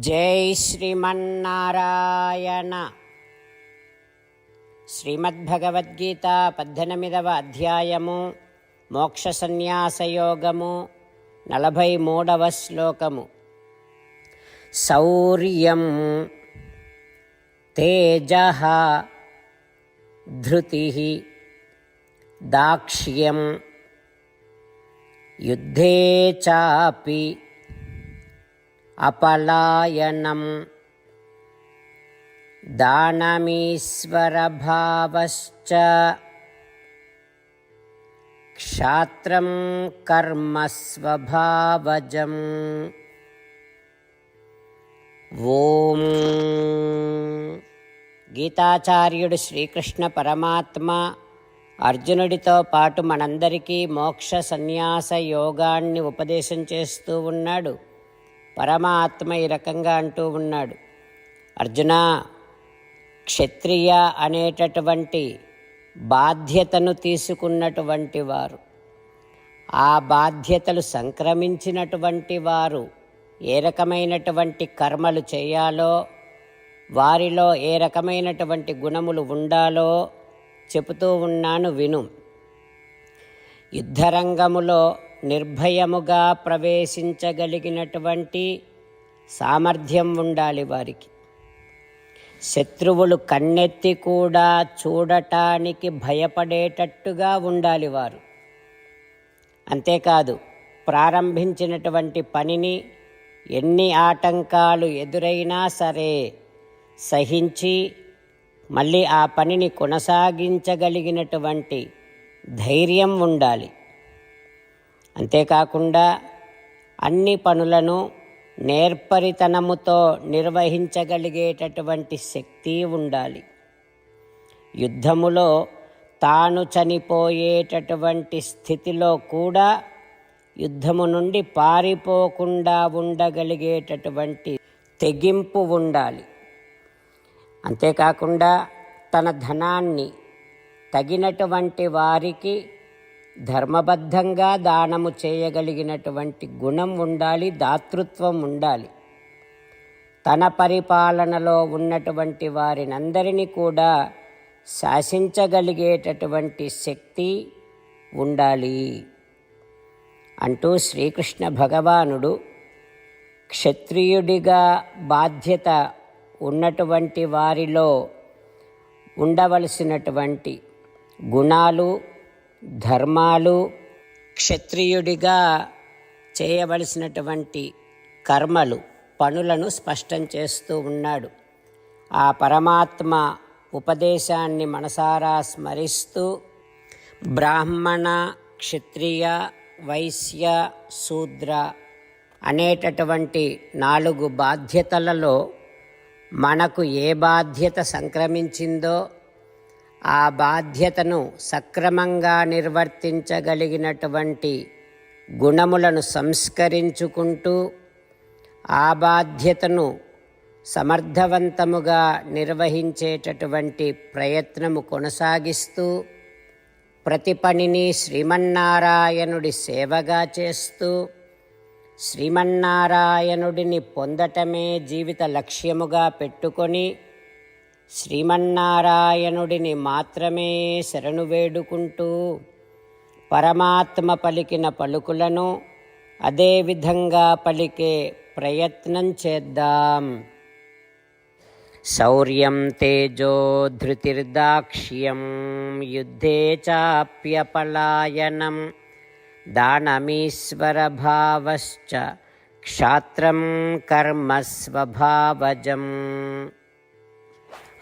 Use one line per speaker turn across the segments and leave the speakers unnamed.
జై శ్రీమన్నారాయణ. శ్రీమద్భగవద్గీత పద్దెనిమిదవ అధ్యాయము మోక్ష సన్యాసయోగము నలభై మూడవ శ్లోకము. శౌర్యం తేజ ధృతి దాక్ష్యం యుద్ధే చాపి अपलायनं दानमीश्वरभावश्च क्षात्रं कर्म स्वभावजम् ఓం గీతాచార్యుడు శ్రీకృష్ణ పరమాత్మ అర్జునుడితో పాటు మనందరికీ మోక్ష సన్యాస యోగాన్ని ఉపదేశం చేస్తూ ఉన్నాడు పరమాత్మ ఈ రకంగా అంటూ ఉన్నాడు. అర్జున క్షత్రియ అనేటటువంటి బాధ్యతను తీసుకున్నటువంటి వారు. ఆ బాధ్యతలు సంక్రమించినటువంటి వారు ఏ రకమైనటువంటి కర్మలు చేయాలో వారిలో ఏ రకమైనటువంటి గుణములు ఉండాలో చెబుతూ ఉన్నాను విను. యుద్ధరంగములో నిర్భయముగా ప్రవేశించగలిగినటువంటి సామర్థ్యం ఉండాలి వారికి. శత్రువులు కన్నెత్తి కూడా చూడటానికి భయపడేటట్టుగా ఉండాలి వారు. అంతేకాదు ప్రారంభించినటువంటి పనిని ఎన్ని ఆటంకాలు ఎదురైనా సరే సహించి మళ్ళీ ఆ పనిని కొనసాగించగలిగినటువంటి ధైర్యం ఉండాలి. అంతేకాకుండా అన్ని పనులను నేర్పరితనముతో నిర్వహించగలిగేటటువంటి శక్తి ఉండాలి. యుద్ధములో తాను చనిపోయేటటువంటి స్థితిలో కూడా యుద్ధము నుండి పారిపోకుండా ఉండగలిగేటటువంటి తెగింపు ఉండాలి. అంతేకాకుండా తన ధనాన్ని తగినటువంటి వారికి ధర్మబద్ధంగా దానము చేయగలిగినటువంటి గుణం ఉండాలి దాతృత్వం ఉండాలి. తన పరిపాలనలో ఉన్నటువంటి వారినందరినీ కూడా శాసించగలిగేటటువంటి శక్తి ఉండాలి అంటూ శ్రీకృష్ణ భగవానుడు క్షత్రియుడిగా బాధ్యత ఉన్నటువంటి వారిలో ఉండవలసినటువంటి గుణాలు ధర్మాలు క్షత్రియుడిగా చేయవలసినటువంటి కర్మలు పనులను స్పష్టం చేస్తూ ఉన్నాడు. ఆ పరమాత్మ ఉపదేశాన్ని మనసారా స్మరిస్తూ బ్రాహ్మణ క్షత్రియ వైశ్య శూద్ర అనేటటువంటి నాలుగు బాధ్యతలలో మనకు ఏ బాధ్యత సంక్రమించిందో ఆ బాధ్యతను సక్రమంగా నిర్వర్తించగలిగినటువంటి గుణములను సంస్కరించుకుంటూ ఆ బాధ్యతను సమర్థవంతముగా నిర్వహించేటటువంటి ప్రయత్నము కొనసాగిస్తూ ప్రతి పనిని శ్రీమన్నారాయణుడి సేవగా చేస్తూ శ్రీమన్నారాయణుడిని పొందటమే జీవిత లక్ష్యముగా పెట్టుకొని శ్రీమన్నారాయణుడిని మాత్రమే శరణు వేడుకుంటూ పరమాత్మ పలికిన పలుకులను అదేవిధంగా పలికే ప్రయత్నం చేద్దాం. శౌర్యం తేజో ధృతిర్దాక్ష్యం యుద్ధే చాప్యపలాయనం దానమీశ్వరభావశ్చ క్షాత్రం కర్మ స్వభావజం.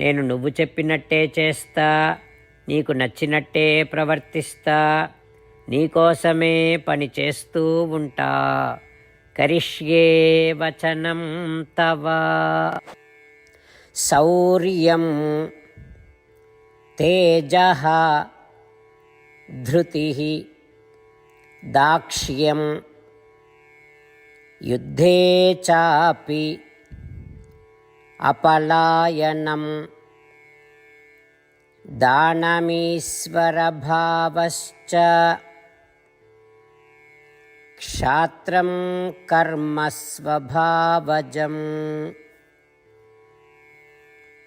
నేను నువ్వు చెప్పినట్టే చేస్తా నీకు నచ్చినట్టే ప్రవర్తిస్తా నీకోసమే పని చేస్తూ ఉంటా. కరిష్యే వచనం తవ. శౌర్యం తేజ ధృతి దాక్ష్యం. యుద్ధే చాపి अपलायनं। दानमीश्वरभावश्च क्षात्रं कर्म स्वभावजम्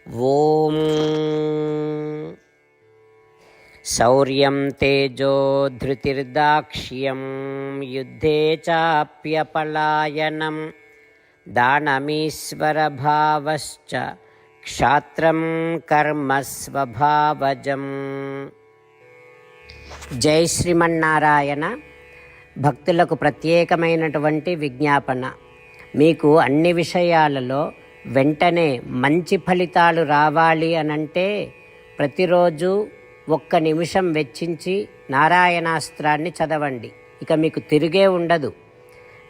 ॐ शौर्यं तेजो धृतिर्दाक्ष्यं। युद्धे चाप्यपलायनं दानमीश्वरभावश्च క్షాత్రం కర్మ స్వభావజం జై శ్రీమన్నారాయణ భక్తులకు ప్రత్యేకమైనటువంటి విజ్ఞాపన మీకు అన్ని విషయాలలో వెంటనే మంచి ఫలితాలు రావాలి అనంటే ప్రతిరోజు ఒక్క నిమిషం వెచ్చించి నారాయణాస్త్రాన్ని చదవండి ఇక మీకు తిరిగే ఉండదు